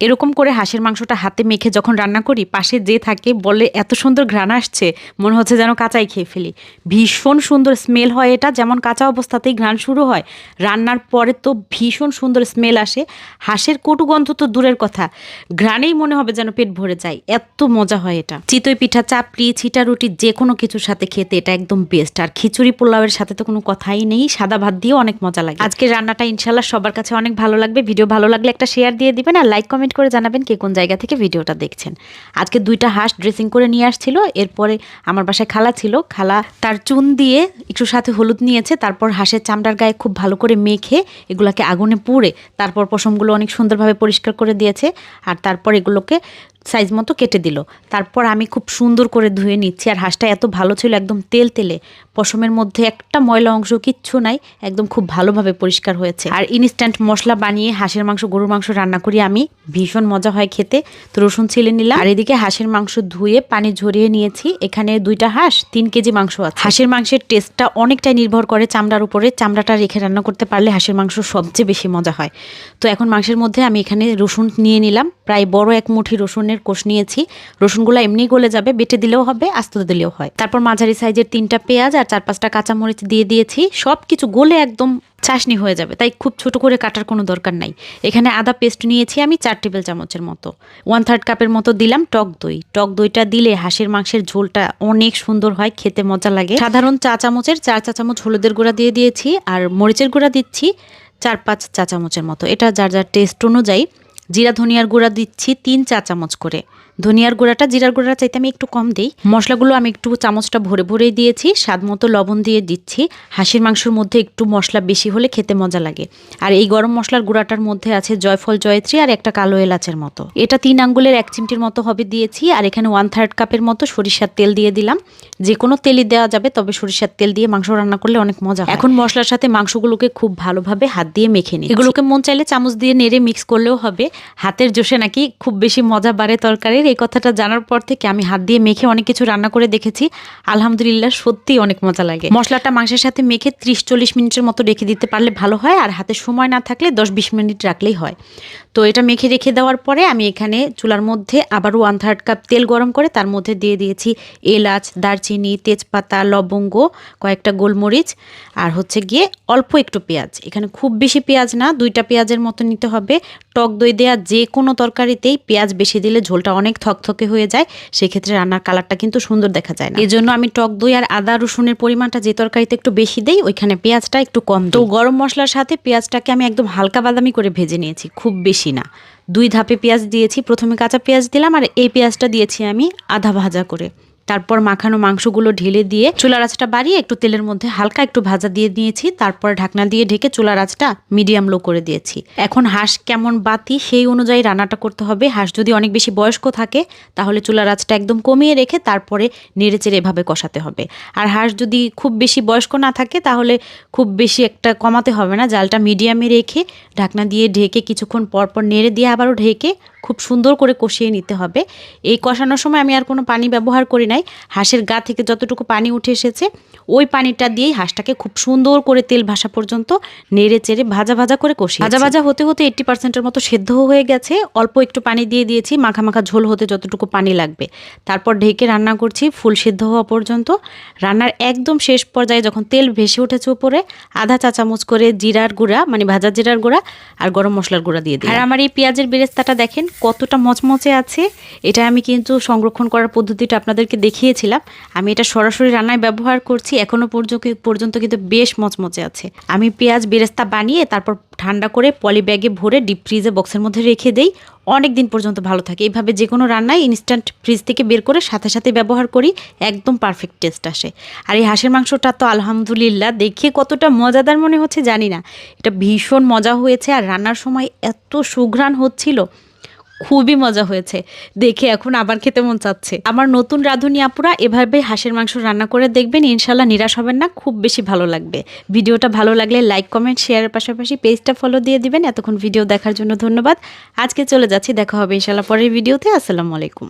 এরকম করে হাঁসের মাংসটা হাতে মেখে যখন রান্না করি, পাশে যে থাকে বলে এত সুন্দর ঘ্রাণ আসছে, মনে হচ্ছে যেন কাঁচাই খেয়ে ফেলি। ভীষণ সুন্দর স্মেল হয় এটা, যেমন কাঁচা অবস্থাতেই ঘ্রাণ শুরু হয়। রান্নার পরে তো ভীষণ সুন্দর স্মেল আসে। হাঁসের কটু গন্ধ তো দূরের কথা। ঘ্রাণেই মনে হবে যেন পেট ভরে যায়। এত মজা হয় এটা। চিতই পিঠা, চাপড়ি, ছিটা রুটি যে কোনো কিছুর সাথে খেতে এটা একদম বেস্ট আর খিচুড়ি পোলাওয়ের সাথে তো কোনো কথাই নেই। সাদা ভাত দিয়েও অনেক মজা লাগে। আজকে রান্নাটা ইনশাল্লাহ সবার কাছে অনেক ভালো লাগবে। ভিডিও ভালো লাগলে একটা শেয়ার দিয়ে দিবেন আর লাইক কমেন্ট করে জানাবেন কে কোন জায়গা থেকে ভিডিওটা দেখছেন। আজকে দুইটা হাঁস ড্রেসিং করে নিয়ে আসছিল, এরপরে আমার বাসায় খালা ছিল। খালা তার চুন দিয়ে একটু সাথে হলুদ নিয়েছে, তারপর হাঁসের চামড়ার গায়ে খুব ভালো করে মেখে এগুলাকে আগুনে পুড়ে, তারপর পশমগুলো অনেক সুন্দরভাবে পরিষ্কার করে দিয়েছে। আর তারপর এগুলোকে সাইজ মতো কেটে দিল। তারপর আমি খুব সুন্দর করে ধুয়ে নিচ্ছি। আর হাঁসটা এত ভালো ছিল, একদম তেল তেলে। পশমের মধ্যে একটা ময়লা অংশ কিচ্ছু নাই, একদম খুব ভালোভাবে পরিষ্কার হয়েছে। আর ইনস্ট্যান্ট মশলা বানিয়ে হাঁসের মাংস, গরুর মাংস রান্না করি আমি। ভীষণ মজা হয় খেতে। তো রসুন ছিলে নিলাম। আর এদিকে হাঁসের মাংস ধুয়ে পানি ঝরিয়ে নিয়েছি। এখানে দুইটা হাঁস, তিন কেজি মাংস আছে। হাঁসের মাংসের টেস্টটা অনেকটাই নির্ভর করে চামড়ার উপরে। চামড়াটা রেখে রান্না করতে পারলে হাঁসের মাংস সবচেয়ে বেশি মজা হয়। তো এখন মাংসের মধ্যে আমি এখানে রসুন নিয়ে নিলাম। প্রায় বড় এক মুঠি রসুনের কোষ নিয়েছি। রসুনগুলো এমনি গলে যাবে, বেটে দিলেও হবে, আস্ত দিলেও হয়। তারপর মাঝারি সাইজের তিনটা পেঁয়াজ আর চার পাঁচটা কাঁচামরিচ দিয়ে দিয়েছি। সব কিছু গলে একদম চাশনি হয়ে যাবে, তাই খুব ছোট করে কাটার কোনো দরকার নাই। এখানে আদা পেস্ট নিয়েছি আমি চার টেবিল চামচের মতো। ওয়ান থার্ড কাপের মতো দিলাম টক দই। টক দইটা দিলে হাঁসের মাংসের ঝোলটা অনেক সুন্দর হয়, খেতে মজা লাগে। সাধারণ চা চামচের চার চা চামচ হলুদের গুঁড়া দিয়ে দিয়েছি আর মরিচের গুঁড়া দিচ্ছি চার পাঁচ চা চামচের মতো। এটা যার যার টেস্ট অনুযায়ী জিরা ধনিয়ার গুঁড়া দিচ্ছি তিন চা চামচ করে। ধনিয়ার গুঁড়াটা, জিরার গুঁড়া চাইতে আমি একটু কম দিই। মশলাগুলো আমি একটু চামচটা ভরে ভরেই দিয়েছি, স্বাদ মতো লবণ দিয়ে দিচ্ছি। হাঁসির মাংসের মধ্যে একটু মশলা বেশি হলে খেতে মজা লাগে। আর এই গরম মশলার গুঁড়াটার মধ্যে আছে জয়ফল, জয়ত্রী আর একটা কালো এলাচের মতো। এটা তিন আঙ্গুলের এক চিমটির মতো হবে দিয়েছি আর এখানে ওয়ান থার্ড কাপের মতো সরিষার তেল দিয়ে দিলাম। যে কোনো তেলই দেওয়া যাবে, তবে সরিষার তেল দিয়ে মাংস রান্না করলে অনেক মজা এখন মশলার সাথে মাংসগুলোকে খুব ভালোভাবে হাত দিয়ে মেখে নিই এগুলোকে মন চাইলে চামচ দিয়ে নেড়ে মিক্স করলেও হবে। হাতের জোশে নাকি খুব বেশি মজা বাড়ে তরকারির এই কথাটা জানার পর থেকে আমি হাত দিয়ে মেখে অনেক কিছু রান্না করে দেখেছি। আলহামদুলিল্লাহ সত্যিই অনেক মজা লাগে। মশলাটা মাংসের সাথে মেখে ত্রিশ চল্লিশ মিনিটের মতো রেখে দিতে পারলে ভালো হয়, আর হাতে সময় না থাকলে দশ বিশ মিনিট রাখলেই হয়। তো এটা মেখে রেখে দেওয়ার পরে আমি এখানে চুলার মধ্যে আবার ওয়ান থার্ড কাপ তেল গরম করে তার মধ্যে দিয়ে দিয়েছি এলাচ, দারচিনি, তেজপাতা, লবঙ্গ, কয়েকটা গোলমরিচ আর হচ্ছে গিয়ে অল্প একটু পেঁয়াজ। এখানে খুব বেশি পেঁয়াজ না, দুইটা পেঁয়াজের মতো নিতে হবে। টক দই দেওয়া যে কোনো তরকারিতেই পেঁয়াজ বেশি দিলে ঝোলটা অনেক থকথকে হয়ে যায়, সেক্ষেত্রে রান্নার কালারটা কিন্তু সুন্দর দেখা যায় না। জন্য আমি টক দই আর আদা, রসুনের পরিমাণটা যে তরকারিতে একটু বেশি দেই, ওইখানে পেঁয়াজটা একটু কম তো গরম মশলার সাথে পেঁয়াজটাকে আমি একদম হালকা বাদামি করে ভেজে নিয়েছি, খুব বেশি না। দুই ধাপে পেঁয়াজ দিয়েছি, প্রথমে কাঁচা পেঁয়াজ দিলাম আর এই পেঁয়াজটা দিয়েছি আমি আধা ভাজা করে। তারপর মাখানো মাংসগুলো ঢেলে দিয়ে চুলার আঁচটা বাড়িয়ে একটু তেলের মধ্যে হালকা একটু ভাজা দিয়ে দিয়েছি তারপর ঢাকনা দিয়ে ঢেকে চুলার আঁচটা মিডিয়াম লো করে দিয়েছি। এখন হাঁস কেমন বাতি সেই অনুযায়ী রান্নাটা করতে হবে। হাঁস যদি অনেক বেশি বয়স্ক থাকে, তাহলে চুলার আঁচটা একদম কমিয়ে রেখে তারপরে নেড়ে চেড়ে এভাবে কষাতে হবে। আর হাঁস যদি খুব বেশি বয়স্ক না থাকে, তাহলে খুব বেশি একটা কমাতে হবে না। জালটা মিডিয়ামে রেখে ঢাকনা দিয়ে ঢেকে কিছুক্ষণ পরপর নেড়ে দিয়ে আবারও ঢেকে খুব সুন্দর করে কষিয়ে নিতে হবে। এই কষানোর সময় আমি আর কোনো পানি ব্যবহার করি নাই। হাঁসের গা থেকে যতটুকু পানি উঠে এসেছে ওই পানিটা দিয়েই হাঁসটাকে খুব সুন্দর করে তেল ভাসা পর্যন্ত নেড়ে চেড়ে ভাজা ভাজা করে কষি ভাজা ভাজা হতে হতে এইট্টি পার্সেন্টের মতো সেদ্ধ হয়ে গেছে। অল্প একটু পানি দিয়ে দিয়েছি মাখা মাখা ঝোল হতে যতটুকু পানি লাগবে। তারপর ঢেকে রান্না করছি ফুল সিদ্ধ হওয়া পর্যন্ত। রান্নার একদম শেষ পর্যায়ে যখন তেল ভেসে উঠেছে উপরে আধা চা চামচ করে জিরার গুঁড়া মানে ভাজা জিরার গুঁড়া আর গরম মশলার গুঁড়া দিয়ে দিই আর আমার এই পেঁয়াজের বেরেস্তাটা দেখেন কতটা মচমচে আছে। এটা আমি কিন্তু সংরক্ষণ করার পদ্ধতিটা আপনাদেরকে দেখিয়েছিলাম, আমি এটা সরাসরি রান্নায় ব্যবহার করছি এখনও পর্যন্ত পর্যন্ত কিন্তু বেশ মচমচে আছে। আমি পেঁয়াজ বেরেস্তা বানিয়ে তারপর ঠান্ডা করে পলি ব্যাগে ভরে ডিপ ফ্রিজে বক্সের মধ্যে রেখে দেই। অনেক দিন পর্যন্ত ভালো থাকে। এইভাবে যে কোনো রান্নায় ইনস্ট্যান্ট ফ্রিজ থেকে বের করে সাথে সাথে ব্যবহার করি, একদম পারফেক্ট টেস্ট আসে। আর এই হাঁসের মাংসটা তো আলহামদুলিল্লাহ, দেখে কতটা মজাদার মনে হচ্ছে জানি না। এটা ভীষণ মজা হয়েছে আর রান্নার সময় এত সুঘ্রাণ হচ্ছিল। খুবই মজা হয়েছে। দেখে এখন আবার খেতে মন চাচ্ছে। আমার নতুন রাঁধুনি আপুরা এভাবে হাঁসের মাংস রান্না করে দেখবেন ইনশাল্লাহ নিরাশ হবেন না, খুব বেশি ভালো লাগবে। ভিডিওটা ভালো লাগলে লাইক, কমেন্ট, শেয়ারের পাশাপাশি পেজটা ফলো দিয়ে দিবেন। এতক্ষণ ভিডিও দেখার জন্য ধন্যবাদ। আজকে চলে যাচ্ছি, দেখা হবে ইনশাল্লাহ পরের ভিডিওতে। আসসালামু আলাইকুম।